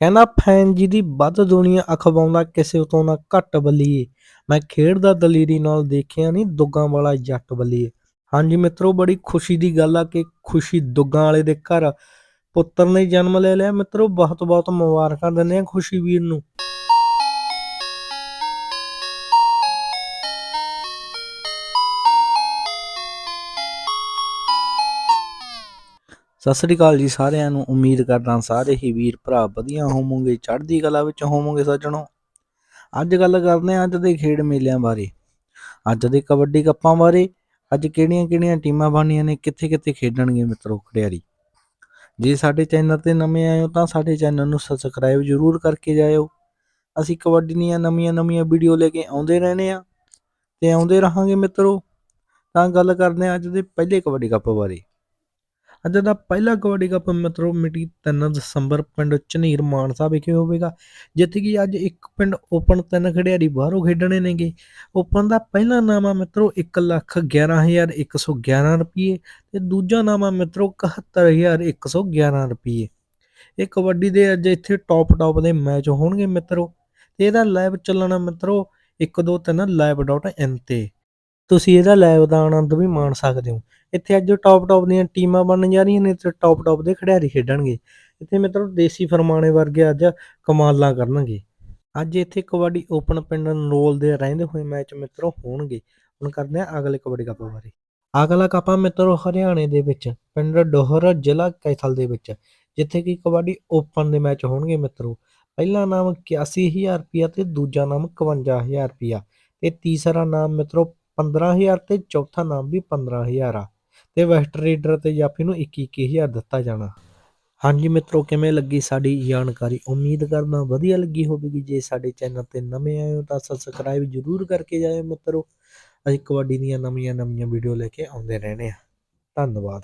ਕਹਿੰਦਾ ਫੈਨ ਜੀ ਦੀ ਵੱਧ ਦੁਨੀਆ ਅਖਵਾਉਂਦਾ ਕਿਸੇ ਤੋਂ ਨਾ ਘੱਟ ਬੱਲੀਏ। ਮੈਂ ਖੇਡਦਾ ਦਲੇਰੀ ਨਾਲ ਦੇਖਿਆ ਨਹੀਂ ਦੁੱਗਾਂ ਵਾਲਾ ਜੱਟ ਬੱਲੀਏ। ਹਾਂਜੀ ਮਿੱਤਰੋ, ਬੜੀ ਖੁਸ਼ੀ ਦੀ ਗੱਲ ਆ ਕਿ ਖੁਸ਼ੀ ਦੁੱਗਾਂ ਵਾਲੇ ਦੇ ਘਰ ਪੁੱਤਰ ਨੇ ਜਨਮ ਲੈ ਲਿਆ। ਮਿੱਤਰੋ ਬਹੁਤ ਬਹੁਤ ਮੁਬਾਰਕਾਂ ਦਿੰਦੇ ਆ ਖੁਸ਼ੀ ਵੀਰ ਨੂੰ। ਸਤਿ ਸ੍ਰੀ ਅਕਾਲ ਜੀ ਸਾਰਿਆਂ ਨੂੰ। ਉਮੀਦ ਕਰਦਾ ਸਾਰੇ ਹੀ ਵੀਰ ਭਰਾ ਵਧੀਆ ਹੋਵੋਗੇ, ਚੜ੍ਹਦੀ ਕਲਾ ਵਿੱਚ ਹੋਵੋਗੇ ਸੱਜਣੋ। ਅੱਜ ਗੱਲ ਕਰਦੇ ਹਾਂ ਅੱਜ ਦੇ ਖੇਡ ਮੇਲਿਆਂ ਬਾਰੇ। ਅੱਜ ਦੇ ਕਬੱਡੀ ਕੱਪਾਂ ਬਾਰੇ। ਅੱਜ ਕਿਹੜੀਆਂ-ਕਿਹੜੀਆਂ ਟੀਮਾਂ ਬਣੀਆਂ ਨੇ ਕਿੱਥੇ-ਕਿੱਥੇ ਖੇਡਣਗੇ ਮਿੱਤਰੋ ਖਿਡਾਰੀ। ਜੇ ਸਾਡੇ ਚੈਨਲ ਤੇ ਨਵੇਂ ਆਏ ਹੋ ਤਾਂ ਸਾਡੇ ਚੈਨਲ ਨੂੰ ਸਬਸਕ੍ਰਾਈਬ ਜ਼ਰੂਰ ਕਰਕੇ ਜਾਇਓ। ਅਸੀਂ ਕਬੱਡੀ ਦੀਆਂ ਨਵੀਆਂ-ਨਵੀਆਂ ਵੀਡੀਓ ਲੈ ਕੇ ਆਉਂਦੇ ਰਹਿੰਦੇ ਆ ਤੇ ਆਉਂਦੇ ਰਹਾਂਗੇ ਮਿੱਤਰੋ। ਤਾਂ ਗੱਲ ਕਰਦੇ ਹਾਂ ਅੱਜ ਦੇ ਪਹਿਲੇ ਕਬੱਡੀ ਕੱਪ ਬਾਰੇ। ਅੱਜ ਦਾ ਪਹਿਲਾ ਕਬੱਡੀ ਕੱਪ ਮਿੱਤਰੋ, ਮਿਤੀ 3 ਦਸੰਬਰ, ਪਿੰਡ ਝਨੀਰ ਮਾਨਸਾ ਵਿਖੇ ਹੋਵੇਗਾ, ਜਿੱਥੇ ਕਿ ਅੱਜ ਇੱਕ ਪਿੰਡ ਓਪਨ ਤਿੰਨ ਖਿਡਾਰੀ ਬਾਹਰੋਂ ਖੇਡਣੇ ਨੇਗੇ। ਓਪਨ ਦਾ ਪਹਿਲਾ ਨਾਮ ਆ ਮਿੱਤਰੋ 111111 ਰੁਪਏ ਤੇ ਦੂਜਾ ਨਾਮ ਆ ਮਿੱਤਰੋ 71111 ਰੁਪਏ ਇਹ ਕਬੱਡੀ ਦੇ ਅੱਜ ਇੱਥੇ ਟੌਪ ਟੌਪ ਦੇ ਮੈਚ ਹੋਣਗੇ ਮਿੱਤਰੋ, ਤੇ ਇਹਦਾ ਲਾਈਵ ਚੱਲਣਾ ਮਿੱਤਰੋ 123live.in ਤੇ। ਤੁਸੀਂ ਇਹਦਾ ਲਾਈਵ ਦਾ ਆਨੰਦ ਵੀ ਮਾਣ ਸਕਦੇ ਹੋ। ਇੱਥੇ ਅੱਜ ਟੌਪ ਟੌਪ ਦੀਆਂ ਟੀਮਾਂ ਬਣਨ ਜਾ ਰਹੀਆਂ ਨੇ ਤੇ ਟੌਪ ਟੌਪ ਦੇ ਖਿਡਾਰੀ ਖੇਡਣਗੇ। ਇੱਥੇ ਮਿੱਤਰੋ ਦੇਸੀ ਫਰਮਾਣੇ ਵਰਗੇ ਅੱਜ ਕਮਾਲਾਂ ਕਰਨਗੇ। ਅੱਜ ਇੱਥੇ ਕਬੱਡੀ ਓਪਨ ਪਿੰਡ ਨਰੋਲ ਦੇ ਰਹਿੰਦੇ ਹੋਏ ਮੈਚ ਮਿੱਤਰੋ ਹੋਣਗੇ। ਹੁਣ ਕਰਦੇ ਹਾਂ ਅਗਲੇ ਕਬੱਡੀ ਕੱਪ ਬਾਰੇ। ਅਗਲਾ ਕੱਪ ਆ ਮਿੱਤਰੋ ਹਰਿਆਣੇ ਦੇ ਵਿੱਚ, ਪਿੰਡ ਡੋਹਰ ਜ਼ਿਲ੍ਹਾ ਕੈਥਲ ਦੇ ਵਿੱਚ, ਜਿੱਥੇ ਕਿ ਕਬੱਡੀ ਓਪਨ ਦੇ ਮੈਚ ਹੋਣਗੇ ਮਿੱਤਰੋ। ਪਹਿਲਾ ਨਾਮ 81000 ਰੁਪਿਆ ਤੇ ਦੂਜਾ ਨਾਮ 51000 ਰੁਪਿਆ ਤੇ ਤੀਸਰਾ ਨਾਮ ਮਿੱਤਰੋ 15000 ਤੇ ਚੌਥਾ ਨਾਮ ਵੀ 15000 ਆ। ਤੇ ਵੈਸਟ ਰੀਡਰ ਤੇ ਜਾਫੀ ਨੂੰ 21000 ਦਿੱਤਾ ਜਾਣਾ। ਹਾਂਜੀ ਮਿੱਤਰੋ, ਕਿਵੇਂ ਲੱਗੀ ਸਾਡੀ ਜਾਣਕਾਰੀ? ਉਮੀਦ ਕਰਦਾ ਵਧੀਆ ਲੱਗੀ ਹੋਵੇਗੀ। ਜੇ ਸਾਡੇ ਚੈਨਲ ਤੇ ਨਵੇਂ ਆਏ ਹੋ ਤਾਂ ਸਬਸਕ੍ਰਾਈਬ ਜਰੂਰ ਕਰਕੇ ਜਾਇਓ ਮਿੱਤਰੋ। ਅਸੀਂ ਕਬੱਡੀ ਦੀਆਂ ਨਵੀਆਂ ਨਵੀਆਂ ਵੀਡੀਓ ਲੈ ਕੇ ਆਉਂਦੇ ਰਹਿੰਦੇ ਆ ਧੰਨਵਾਦ।